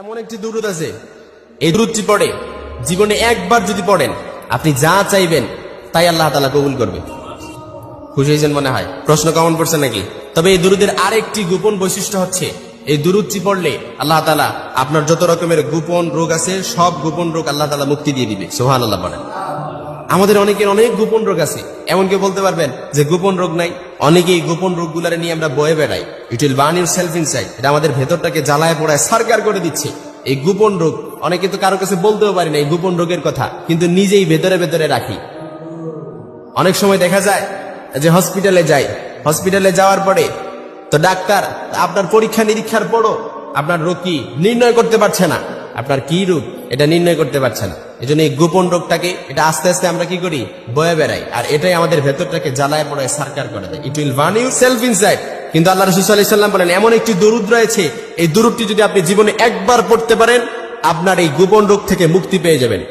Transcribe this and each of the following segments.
এমন একটি দুরুদ আছে। এই দুরুদটি পড়ে, জীবনে একবার যদি পড়েন, আপনি যা চাইবেন, তাই আল্লাহ তালা কবুল করবে। খুশি হয়েছেন মনে হয়? প্রশ্ন কেমন পড়ছে নাকি? তবে এই দুরুদের আরেকটি গোপন বৈশিষ্ট্য হচ্ছে, এই দুরুদটি পড়লে আল্লাহ তালা আপনার যত রকমের গোপন রোগ আছে, সব গোপন রোগ আল্লাহ তালা মুক্তি দিয়ে দিবে। সোহান আল্লাহ পড়েন আমাদের অনেকের অনেক গোপন রোগ আছে। এমন কেউ বলতে পারবেন যে গোপন রোগ নাই। অনেকেই গোপন রোগগুলারে নিয়ে আমরা বয়ে বেড়াই। It will burn yourself inside এটা আমাদের ভেতরটাকে জ্বালায় পড়ায় সারকার করে দিচ্ছে। এই গোপন রোগ, অনেকে তো কারও কাছে বলতেও পারি না এই গোপন রোগের কথা, কিন্তু নিজেই ভেতরে ভেতরে রাখি। অনেক সময় দেখা যায় যে হসপিটালে যাই। হসপিটালে যাওয়ার পরে তো ডাক্তার, আপনার পরীক্ষা নিরীক্ষার পরও আপনার রোগ কি নির্ণয় করতে পারছে না। আপনার কি রোগ? এটা নির্ণয় করতে পারছে না। এই জন্য এই গোপন রোগটাকে, এটা আস্তে আস্তে আমরা কি করি? বয়ে বেড়াই। আর এটাই আমাদের ভেতরটাকে জ্বালায় পড়ায় সারকার করে দেয়। ইট উইল ভান ইউ সেলফ ইনসাইড কিন্তু আল্লাহ রসুল সাল্লাম বলেন, এমন একটি দরুদ রয়েছে, এই দরুদটি যদি আপনি জীবনে একবার পড়তে পারেন, আপনার এই গোপন রোগ থেকে মুক্তি পেয়ে যাবেন।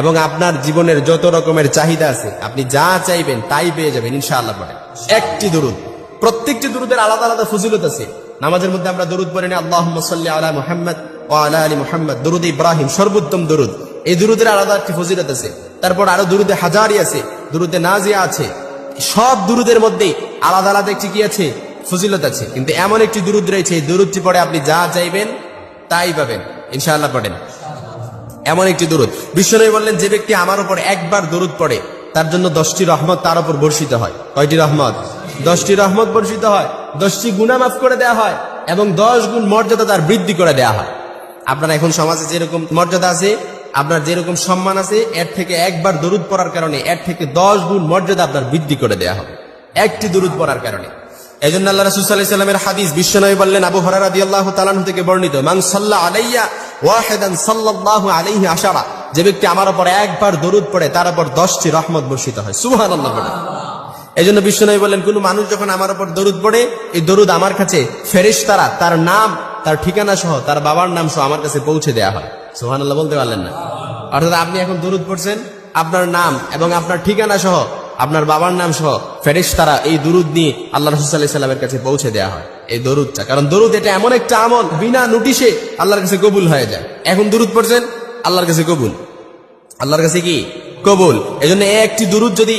এবং আপনার জীবনের যত রকমের চাহিদা আছে, আপনি যা চাইবেন তাই পেয়ে যাবেন, ইনশাআল্লাহ পড়েন একটি দরুদ। প্রত্যেকটি দরুদের আলাদা আলাদা ফজিলত আছে। নামাজের মধ্যে আমরা দরুদ পড়ি না আল্লাহ সাল্লি আলা মুহাম্মদ ও আলা আলী মুহাম্মদ। দরুদ ইব্রাহিম সর্বোত্তম দরুদ। এই দরুদের আলাদা একটি ফজিলত আছে। তারপর আরও দরুদে হাজারি আছে, দরুদে নাজিয়া আছে। সব দুরুদের মধ্যে আলাদা আলাদা একটি কি আছে? ফজিলত আছে। কিন্তু এমন একটি দুরুদ রয়েছে, এই দুরুদটি পড়ে আপনি যা চাইবেন তাই পাবেন। ইনশাআল্লাহ পড়েন। এমন একটি দরুদ। বিশ্বনবী বললেন, যে ব্যক্তি আমার উপর একবার দরুদ পড়ে, তার জন্য দশটি রহমত তার উপর বর্ষিত হয়। কয়টি রহমত? দশটি রহমত বর্ষিত হয়, দশটি গুণা মাফ করে দেওয়া হয় এবং দশ গুণ মর্যাদা তার বৃদ্ধি করে দেয়া হয়। আপনার এখন সমাজে যেরকম মর্যাদা আছে আপনার যেরকম সম্মান আছে, এর থেকে একবার দরুদ পড়ার কারণে এর থেকে দশ গুণ মর্যাদা আপনার বৃদ্ধি করে দেওয়া হবে। একটি দরুদ পড়ার কারণে। এই জন্য আল্লাহ রসুল সাল্লামের হাদিস বিশ্বনবী বললেন, আবু হরার আদি আল্লাহ থেকে বর্ণিত মাং সাল্লাহ আলাইয়া ওয়াহেদান আলাইহি আশারা যে ব্যক্তি আমার উপর একবার দরুদ পড়ে, তার উপর দশটি রহমত বর্ষিত হয়। সুবহানাল্লাহ বলে এই জন্য বিশ্বনবী বললেন, কোন মানুষ যখন আমার উপর দরুদ পড়ে, এই দরুদ আমার কাছে ফেরেশতারা, তার নাম, তার ঠিকানা সহ, তার বাবার নাম সহ আমার কাছে পৌঁছে দেয়া হয়। সুবহানাল্লাহ, বলতে পারলেন না। অর্থাৎ আপনি এখন দরুদ পড়ছেন, আপনার নাম এবং আপনার ঠিকানা সহ, আপনার বাবার নাম সহ ফেরেশ তারা এই দরুদ নিয়ে আল্লাহ রসুল্লাহ সাল্লামের কাছে পৌঁছে দেওয়া হয়। এই দরুদটা, কারণ দরুদ এটা এমন একটা আমল, বিনা নোটিশে আল্লাহর কাছে কবুল হয়ে যায়। এখন দরুদ পড়ছেন, আল্লাহর কাছে কবুল। আল্লাহর কাছে কি? কবুল। এই জন্য একটি দুরুদ যদি